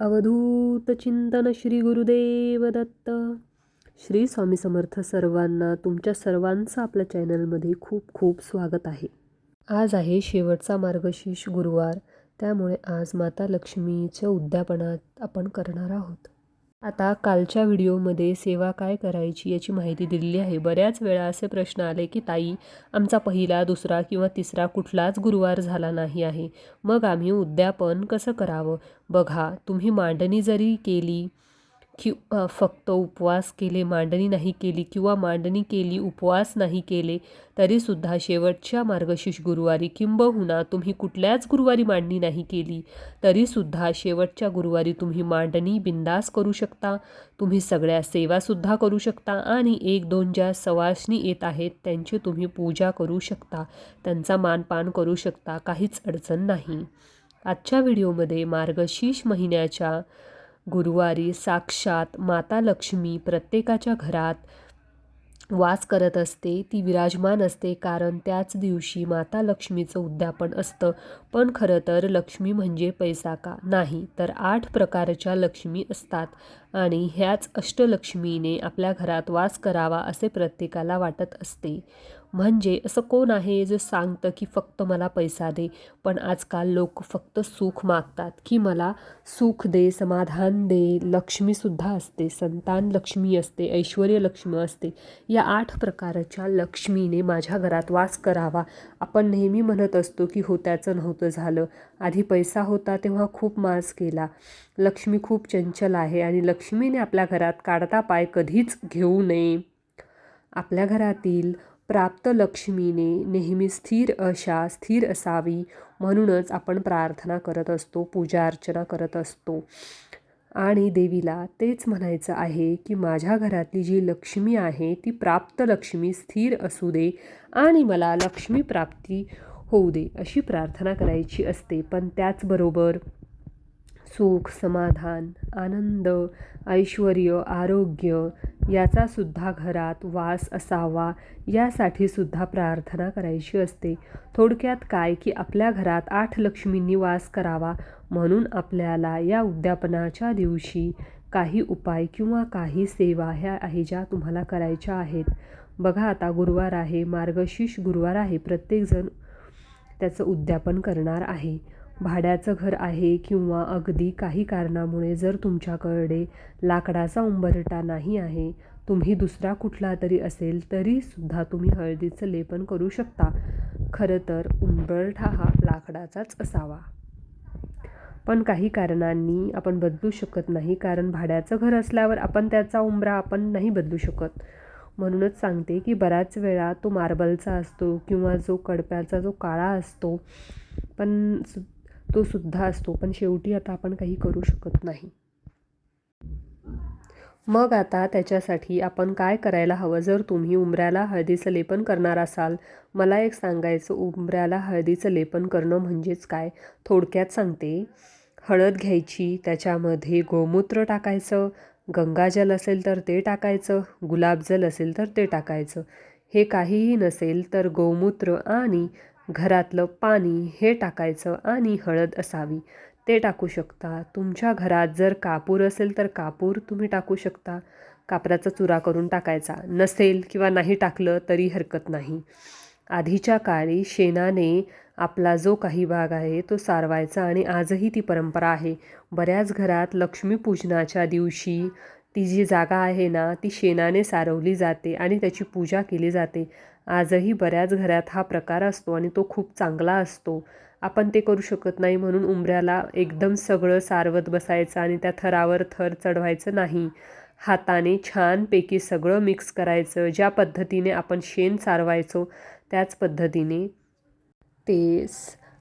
अवधूत चिंतन श्री गुरुदेव दत्त. श्री स्वामी समर्थ सर्वांना तुमच्या सर्वांचं आपल्या चॅनलमध्ये खूप खूप स्वागत आहे. आज आहे शेवटचा मार्गशीर्ष गुरुवार त्यामुळे आज माता लक्ष्मीच्या उद्यापनात आपण करणार आहोत. आता कालच्या व्हिडिओमध्ये सेवा काय करायची याची माहिती दिलेली आहे. बऱ्याच वेळा असे प्रश्न आले की ताई आमचा पहिला दुसरा किंवा तिसरा कुठलाच गुरुवार झाला नाही आहे. मग आम्ही उद्यापन कसं करावं? बघा तुम्ही मांडणी जरी केली कि फक्त उपवास केले मांडणी नाही केली किंवा मांडणी केली उपवास नाही केले तरीसुद्धा शेवटच्या मार्गशीर्ष गुरुवारी किंबहुना तुम्ही कुठल्याच गुरुवारी मांडणी नाही केली तरीसुद्धा शेवटच्या गुरुवारी तुम्ही मांडणी बिंदास करू शकता तुम्ही सगळ्या सेवासुद्धा करू शकता आणि एक दोन ज्या सवासणी येत आहेत त्यांची तुम्ही पूजा करू शकता त्यांचा मानपान करू शकता काहीच अडचण नाही. आजच्या व्हिडिओमध्ये मार्गशीर्ष महिन्याच्या गुरुवारी साक्षात माता लक्ष्मी प्रत्येकाच्या घरात वास करत असते. ती विराजमान असते कारण त्याच दिवशी माता लक्ष्मीचं उद्यापन असतं. पण खरं तर लक्ष्मी म्हणजे पैसा का? नाही तर आठ प्रकारच्या लक्ष्मी असतात आणि ह्याच अष्टलक्ष्मीने आपल्या घरात वास करावा असे प्रत्येकाला वाटत असते. म्हणजे असं कोण आहे जे सांगतं की फक्त मला पैसा दे? पण आजकाल लोक फक्त सुख मागतात की मला सुख दे समाधान दे लक्ष्मीसुद्धा असते संतान लक्ष्मी असते ऐश्वर लक्ष्मी असते. या आठ प्रकारच्या लक्ष्मीने माझ्या घरात वास करावा. आपण नेहमी म्हणत असतो की हो त्याचं नव्हतं झालं. आधी पैसा होता तेव्हा खूप मास केला लक्ष्मी खूप चंचल आहे आणि लक्ष्मीने आपल्या घरात काढता पाय कधीच घेऊ नये. आपल्या घरातील प्राप्त लक्ष्मीने नेहमी स्थिर अशा स्थिर असावी म्हणूनच आपण प्रार्थना करत असतो पूजा अर्चना करत असतो. आणि देवीला तेच म्हणायचं आहे की माझ्या घरातली जी लक्ष्मी आहे ती प्राप्त लक्ष्मी स्थिर असू दे आणि मला लक्ष्मी प्राप्ती होऊ दे अशी प्रार्थना करायची असते. पण त्याचबरोबर सुख समाधान आनंद ऐश्वर आरोग्य याचा सुद्धा घरात वास असावा यासाठी सुद्धा प्रार्थना करायची असते. थोडक्यात काय की आपल्या घरात आठ लक्ष्मींनी वास करावा म्हणून आपल्याला या उद्यापनाच्या दिवशी काही उपाय किंवा काही सेवा ह्या आहे ज्या तुम्हाला करायच्या आहेत. बघा आता गुरुवार आहे मार्गशीर्ष गुरुवार आहे प्रत्येकजण त्याचं उद्यापन करणार आहे. भाड्याचं घर आहे किंवा अगदी काही कारणामुळे जर तुमच्याकडे लाकडाचा उंबरटा नाही आहे तुम्ही दुसरा कुठला तरी असेल तरीसुद्धा तुम्ही हळदीचं लेपन करू शकता. खरं तर उंबरठा हा लाकडाचाच असावा. पण काही कारणांनी आपण बदलू शकत नाही कारण भाड्याचं घर असल्यावर आपण त्याचा उंबरा आपण नाही बदलू शकत. म्हणूनच सांगते की बऱ्याच वेळा तो मार्बलचा असतो किंवा जो कडप्याचा जो काळा असतो पण सु तो सुद्धा असतो पण शेवटी आता आपण काही करू शकत नाही. मग आता त्याच्यासाठी आपण काय करायला हवं? जर तुम्ही उंबऱ्याला हळदीचं लेपन करणार असाल मला एक सांगायचं उंबऱ्याला हळदीचं लेपन करणं म्हणजेच काय? थोडक्यात सांगते. हळद घ्यायची त्याच्यामध्ये गोमूत्र टाकायचं गंगाजल असेल तर ते टाकायचं गुलाबजल असेल तर ते टाकायचं. हे काहीही नसेल तर गोमूत्र आणि घरातलं पाणी हे टाकायचं आणि हळद असावी. ते टाकू शकता. तुमच्या घरात जर कापूर असेल तर कापूर तुम्ही टाकू शकता. कापराचा चुरा करून टाकायचा. नसेल किंवा नाही टाकलं तरी हरकत नाही. आधीच्या काळी शेणाने आपला जो काही भाग आहे तो सारवायचा आणि आजही ती परंपरा आहे. बऱ्याच घरात लक्ष्मीपूजनाच्या दिवशी ती जी जागा आहे ना ती शेणाने सारवली जाते आणि त्याची पूजा केली जाते. आजही बऱ्याच घरात हा प्रकार असतो आणि तो खूप चांगला असतो. आपण ते करू शकत नाही म्हणून उंबऱ्याला एकदम सगळं सारवत बसायचं आणि त्या थरावर थर चढवायचं नाही. हाताने छानपैकी सगळं मिक्स करायचं ज्या पद्धतीने आपण शेण सारवायचो त्याच पद्धतीने. ते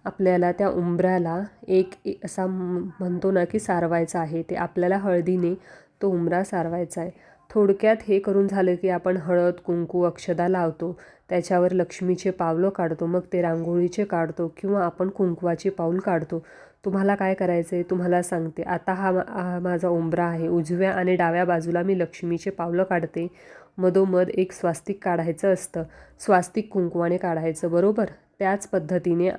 आपल्याला त्या उंबऱ्याला एक असा म्हणतो ना की सारवायचा आहे. ते आपल्याला हळदीने तो उंबरा सारवायचा आहे. थोडक्यात हे करून झालं की आपण हळद कुंकू अक्षदा लावतो. त्याच्यावर लक्ष्मीचे पावलं काढतो मग ते रांगोळीचे काढतो किंवा आपण कुंकवाचे पाऊल काढतो. तुम्हाला काय करायचं आहे तुम्हाला सांगते. आता हा हा माझा उंबरा आहे. उजव्या आणि डाव्या बाजूला मी लक्ष्मीचे पावलं काढते. मधोमध एक स्वास्तिक काढायचं असतं. स्वास्तिक कुंकवाने काढायचं बरोबर? त्याच पद्धतीने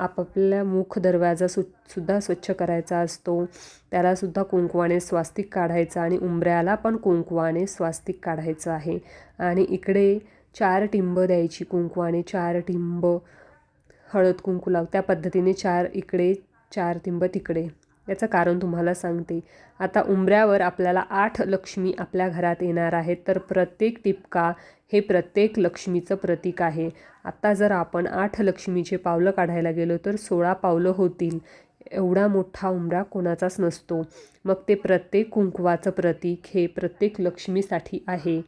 आपापल्या मुख दरवाजा सु सुद्धा स्वच्छ करायचा असतो. त्यालासुद्धा कुंकवाने स्वास्तिक काढायचं आणि उंबऱ्याला पण कुंकवाने स्वास्तिक काढायचं आहे. आणि इकडे चार टिंब द्यायची कुंकवाने चार टिंब हळद कुंकू लाव त्या पद्धतीने चार इकडे चार टिंब तिकडे. याचं कारण तुम्हाला सांगते. आता उंबऱ्यावर आपल्याला आठ लक्ष्मी आपल्या घरात येणार आहेत तर प्रत्येक टिपका हे प्रत्येक लक्ष्मीचं प्रतीक आहे. आता जर आपण आठ लक्ष्मीचे पावलं काढायला गेलो तर सोळा पावलं होतील. एवढा मोठा उंबरा कोणाचाच नसतो. मग ते प्रत्येक कुंकवाचं प्रतीक हे प्रत्येक लक्ष्मीसाठी आहे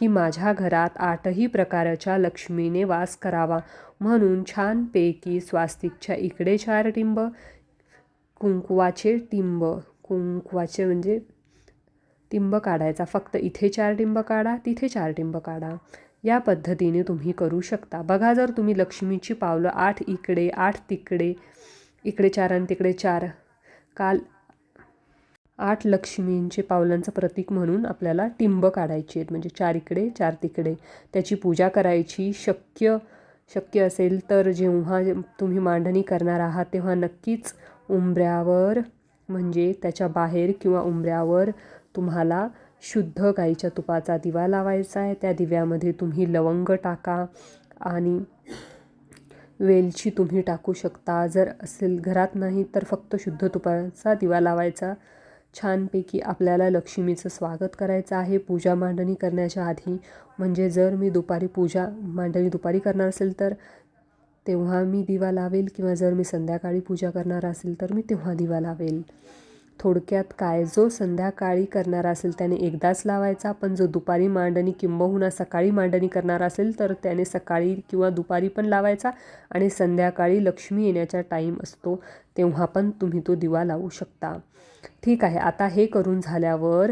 की माझ्या घरात आठही प्रकारच्या लक्ष्मीने वास करावा. म्हणून छानपैकी स्वास्तिकच्या इकडे चार टिंब कुंकवाचे टिंब कुंकवाचे म्हणजे टिंब काढायचा. फक्त इथे चार टिंब काढा तिथे चार टिंब काढा. या पद्धतीने तुम्ही करू शकता. बघा जर तुम्ही लक्ष्मीची पावलं आठ इकडे आठ तिकडे इकडे चार आणि तिकडे चार. काल आठ लक्ष्मींचे पावलांचं प्रतीक म्हणून आपल्याला टिंब काढायची आहेत. म्हणजे चार इकडे चार तिकडे. त्याची पूजा करायची. शक्य शक्य असेल तर जेव्हा तुम्ही मांडणी करणार आहात तेव्हा नक्कीच उंबऱ्यावर म्हणजे त्याच्या बाहेर किंवा उंबऱ्यावर तुम्हाला शुद्ध गाईच्या तुपाचा दिवा लावायचा आहे. त्या दिव्यामध्ये तुम्ही लवंग टाका आणि वेलची तुम्ही टाकू शकता. जर असेल घरात नाही तर फक्त शुद्ध तुपाचा दिवा लावायचा. छानपैकी आपल्याला लक्ष्मीचं स्वागत करायचं आहे. पूजा मांडणी करण्याच्या आधी म्हणजे जर मी दुपारी पूजा मांडणी दुपारी करणार असेल तर तेव्हा मी दिवा लावेल किंवा जर मी संध्याकाळी पूजा करणार असेल तर मी तेव्हा दिवा लावेल. थोडक्यात काय? जो संध्याकाळी करणार असेल त्याने एकदाच लावायचा. पण जो दुपारी मांडणी किंबहुना सकाळी मांडणी करणार असेल तर त्याने सकाळी किंवा दुपारी पण लावायचा आणि संध्याकाळी लक्ष्मी येण्याचा टाईम असतो तेव्हा पण तुम्ही तो दिवा लावू शकता. ठीक आहे आता हे करून झाल्यावर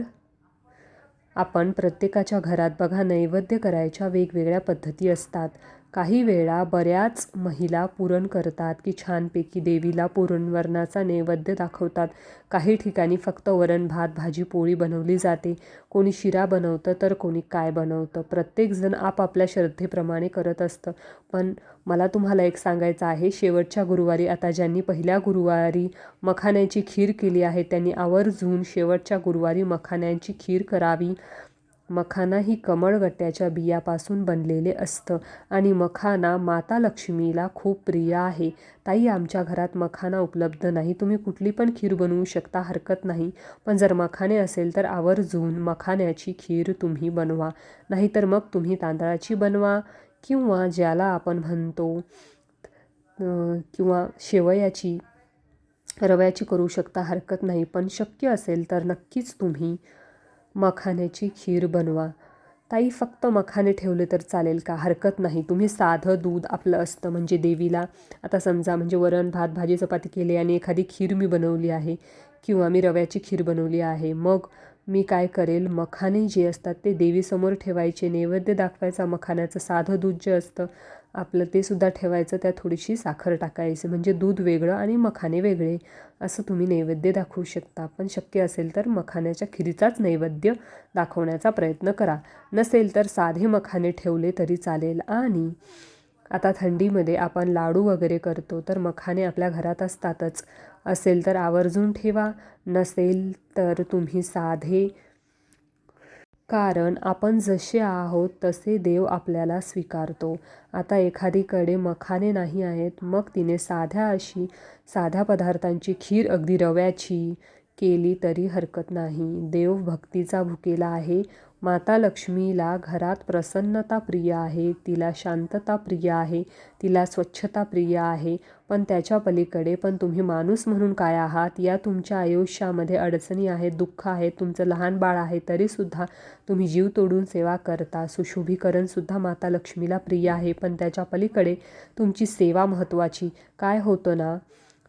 आपण प्रत्येकाच्या घरात बघा नैवेद्य करायच्या वेगवेगळ्या पद्धती असतात. काही वेळा बऱ्याच महिला पुरण करतात की छानपैकी देवीला पुरणवरणाचा नैवेद्य दाखवतात. काही ठिकाणी फक्त वरण भात भाजी पोळी बनवली जाते. कोणी शिरा बनवतं तर कोणी काय बनवतं? प्रत्येकजण आपापल्या श्रद्धेप्रमाणे करत असतं. पण मला तुम्हाला एक सांगायचं आहे. शेवटच्या गुरुवारी आता ज्यांनी पहिल्या गुरुवारी मखाण्याची खीर केली आहे त्यांनी आवर्जून शेवटच्या गुरुवारी मखाण्यांची खीर करावी. मखाना ही कमळगट्ट्याच्या बियापासून बनलेले असतं. आणि मखाना माता लक्ष्मीला खूप प्रिय आहे. ताई आमच्या घरात मखाना उपलब्ध नाही. तुम्ही कुठली पण खीर बनवू शकता हरकत नाही. पण जर मखाने असेल तर आवर्जून मखाण्याची खीर तुम्ही बनवा. नाहीतर मग तुम्ही तांदळाची बनवा किंवा ज्याला आपण म्हणतो किंवा शेवयाची रव्याची करू शकता हरकत नाही. पण शक्य असेल तर नक्कीच तुम्ही मखाण्याची खीर बनवा. ताई फक्त मखाने ठेवले तर चालेल का? हरकत नाही. तुम्ही साधं दूध आपलं असतं म्हणजे देवीला. आता समजा म्हणजे वरण भात भाजी चपाती केली आणि एखादी खीर मी बनवली आहे किंवा मी रव्याची खीर बनवली आहे मग मी काय करेल? मखाने जे असतात ते देवीसमोर ठेवायचे नैवेद्य दाखवायचा मखाण्याचं साधं दूध जे असतं आपलं ते सुद्धा ठेवायचं त्यात थोडीशी साखर टाकायची म्हणजे दूध वेगळं आणि मखाने वेगळे असं तुम्ही नैवेद्य दाखवू शकता. पण शक्य असेल तर मखाण्याच्या खिरीचाच नैवेद्य दाखवण्याचा प्रयत्न करा. नसेल तर साधे मखाने ठेवले तरी चालेल. आणि आता थंडीमध्ये आपण लाडू वगैरे करतो तर मखाने आपल्या घरात असतातच. असेल तर आवर्जून ठेवा. नसेल तर तुम्ही साधे कारण आपण जसे आहोत तसे देव आपल्याला स्वीकारतो. आता एखादीकडे मखाने नाही आहेत मग तिने साध्या अशी साध्या पदार्थांची खीर अगदी रव्याची केली तरी हरकत नाही. देव भक्तीचा भुकेला आहे. माता लक्ष्मीला घरात प्रसन्नता प्रिय आहे. तिला शांतता प्रिय आहे. तिला स्वच्छता प्रिय आहे. पण त्याच्या पलीकडे पण तुम्ही माणूस म्हणून काय आहात? या तुमच्या आयुष्यामध्ये अडचणी आहेत दुःख आहेत तुमचं लहान बाळ आहे तरीसुद्धा तुम्ही जीव तोडून सेवा करता. सुशोभीकरणसुद्धा माता लक्ष्मीला प्रिय आहे पण त्याच्या पलीकडे तुमची सेवा महत्त्वाची. काय होतं ना?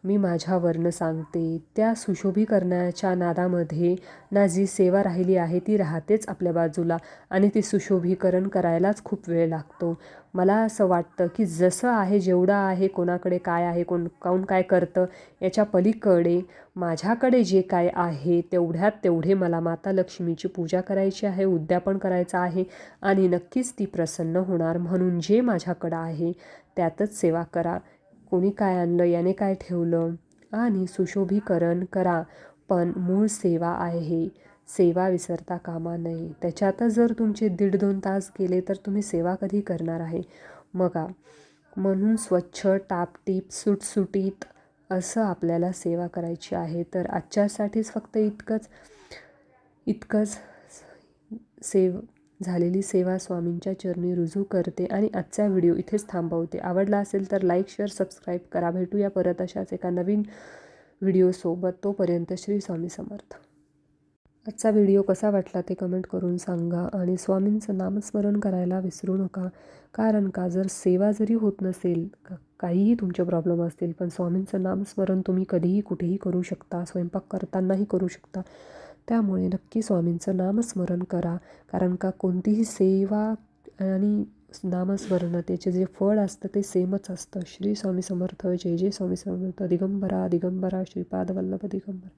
मी माझ्यावरनं सांगते त्या सुशोभीकरणाच्या नादामध्ये ना जी सेवा राहिली आहे ती राहतेच आपल्या बाजूला आणि ती सुशोभीकरण करायलाच खूप वेळ लागतो. मला असं वाटतं की जसं आहे जेवढं आहे कोणाकडे काय आहे कोण काऊन काय करतं याच्या पलीकडे माझ्याकडे जे काय आहे तेवढ्यात तेवढे मला माता लक्ष्मीची पूजा करायची आहे उद्यापन करायचं आहे आणि नक्कीच ती प्रसन्न होणार म्हणून जे माझ्याकडं आहे त्यातच सेवा करा. कोणी काय आणलं याने काय ठेवलं? आणि सुशोभीकरण करा पण मूळ सेवा आहे. सेवा विसरता कामा नये. त्याच्यातच जर तुमचे दीड दोन तास गेले तर तुम्ही सेवा कधी करणार आहे? मगा म्हणून स्वच्छ टापटीप सुटसुटीत असं आपल्याला सेवा करायची आहे तर आजच्यासाठीच फक्त इतकंच इतकंच सेव झालेली सेवा स्वामींच्या चरणी रुजू करते आणि आजचा व्हिडिओ इथेच थांबवते. आवडला असेल तर लाईक शेअर सबस्क्राईब करा. भेटूया परत अशाच एका नवीन व्हिडिओसोबत. तोपर्यंत श्री स्वामी समर्थ. आजचा व्हिडिओ कसा वाटला ते कमेंट करून सांगा आणि स्वामींचं नामस्मरण करायला विसरू नका. कारण का जर सेवा जरी होत नसेल का काहीही तुमचे प्रॉब्लेम असतील पण स्वामींचं नामस्मरण तुम्ही कधीही कुठेही करू शकता स्वयंपाक करतानाही करू शकता. त्यामुळे नक्की स्वामींचं नामस्मरण करा. कारण का कोणतीही सेवा आणि नामस्मरणतेचे जे फळ असतं ते सेमच असतं. श्री स्वामी समर्थ जय जय स्वामी समर्थ दिगंबरा दिगंबरा श्रीपाद वल्लभ दिगंबरा.